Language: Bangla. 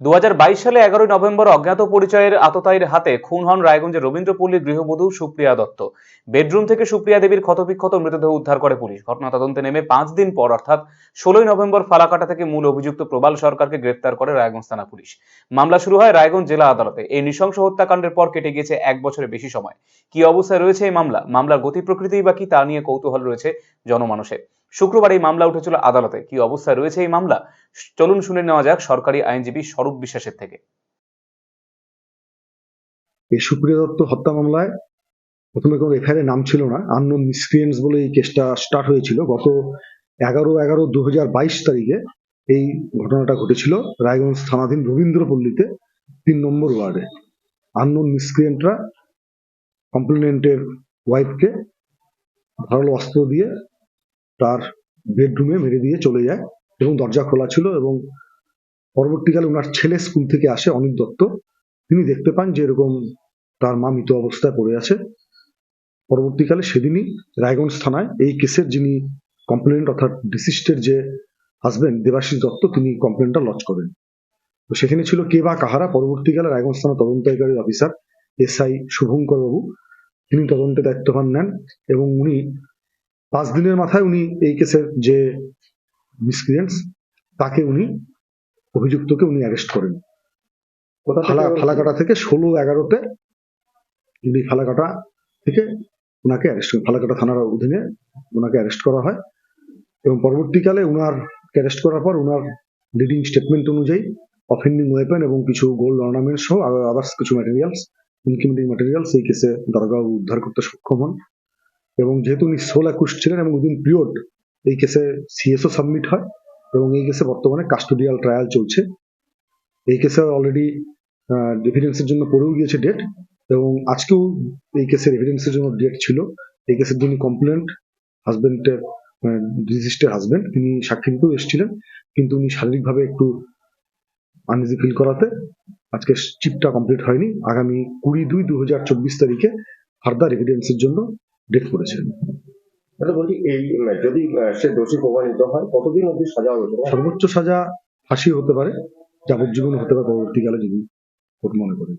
দু হাজার বাইশ সালে এগারোই নভেম্বর অজ্ঞাত পরিচয়ের আততায়ীর হাতে খুন হন রায়গঞ্জের রবীন্দ্রপল্লীর গৃহবধূ সুপ্রিয়া দত্ত। বেডরুম থেকে সুপ্রিয়া দেবীর ক্ষতবিক্ষত মৃতদেহ উদ্ধার করে পুলিশ। ঘটনা তদন্তে নেমে পাঁচ দিন পর, অর্থাৎ ষোলোই নভেম্বর ফালাকাটা থেকে মূল অভিযুক্ত প্রবাল সরকারকে গ্রেফতার করে রায়গঞ্জ থানা পুলিশ। মামলা শুরু হয় রায়গঞ্জ জেলা আদালতে। এই নৃশংস হত্যাকাণ্ডের পর কেটে গিয়েছে এক বছরের বেশি সময়। কি অবস্থায় রয়েছে এই মামলা? মামলার গতি প্রকৃতি বা কি তা নিয়ে কৌতূহল রয়েছে জনমানসে শুক্রবার এই মামলা উঠেছিল আদালতে। কি অবস্থায় রয়েছে এই মামলা? চলুন শুনে নেওয়া যাক সরকারি আইনজীবী স্বরূপ বিশ্বাসের থেকে। এই সুপ্রিয়া দত্ত হত্যা মামলায় প্রথমে কোনো এফআইআর নাম ছিল না। আননোন মিসক্রিয়েন্স বলে এই কেসটা স্টার্ট হয়েছিল। গত এগারো এগারো দু তারিখে এই ঘটনাটা ঘটেছিল রায়গঞ্জ থানাধীন রবীন্দ্রপল্লীতে তিন নম্বর ওয়ার্ডে। আননোন মিসক্রিয়েন্টরা কমপ্লেনেন্টের ওয়াইফকে ধারালো অস্ত্র দিয়ে তার বেডরুমে মেরে দিয়ে চলে যায় এবং দরজা খোলা ছিল এবং পরবর্তীকালে ওনার ছেলে স্কুল থেকে আসে অনিক দত্ত। তিনি দেখতে পান যে এরকম তার মা মৃত অবস্থায় পড়ে আছে। পরবর্তীকালে সেদিনই রায়গঞ্জ থানায় এই কেসের যিনি কমপ্লেন্ট অর্থাৎ ডিসিস্টের যে হাজবেন্ড দেবাশিস দত্ত, তিনি কমপ্লেনটা লঞ্চ করেন। তো সেখানে ছিল কে বা কাহারা। পরবর্তীকালে রায়গঞ্জ থানা তদন্তকারী অফিসার এসআই শুভঙ্কর বাবু তিনি তদন্তে দায়িত্বভার নেন এবং উনি পাঁচ দিনের মাথায় উনি এই কেসের যে মিসক্রিয়েন্টস তাকে উনি অভিযুক্তকে উনি অ্যারেস্ট করেন। ফালা ফালাকাটা থেকে ষোলো এগারোতে উনি ফালাকাটা থেকে ওনাকে অ্যারেস্ট করেন। ফালাকাটা থানার অধীনে ওনাকে অ্যারেস্ট করা হয় এবং পরবর্তীকালে ওনার অ্যারেস্ট করার পর ওনার লিডিং স্টেটমেন্ট অনুযায়ী অফেন্ডিং ওয়েপেন এবং কিছু গোল্ড অর্নামেন্ট সহ আদার্স কিছু ম্যাটেরিয়ালস ইনক্রিমেন্টিং ম্যাটেরিয়ালস এই কেসে দারোগাবু উদ্ধার করতে সক্ষম হন। এবং যেহেতু উনি সোল একুশ ছিলেন এবং উইদিন পিরিয়ড, এই কেসে সিএসও সাবমিট হয় এবং এই কেসে বর্তমানে কাস্টোডিয়াল ট্রায়াল চলছে। এই কেসে অলরেডি এভিডেন্সের জন্য পড়েও গিয়েছে ডেট এবং আজকেও এই কেসের এভিডেন্সের জন্য ডেট ছিল। এই কেসের যিনি কমপ্লেন্ট হাজবেন্ডের ডিজিস্টের হাজবেন্ড তিনি সাক্ষী দিতেও এসেছিলেন। কিন্তু উনি শারীরিকভাবে একটু আনইজি ফিল করাতে আজকে চিপটা কমপ্লিট হয়নি। আগামী কুড়ি দুই দু হাজার চব্বিশ তারিখে ফার্দার এভিডেন্সের জন্য ডেট করেছেন। দাদা বলছি এই যদি সে দোষী প্রমাণিত হয় কতদিন অবধি সাজা হবে সর্বোচ্চ সাজা ফাঁসি হতে পারে যাবজ্জীবন হতে পারে পরবর্তীকালে যদি কোর্ট মনে করে।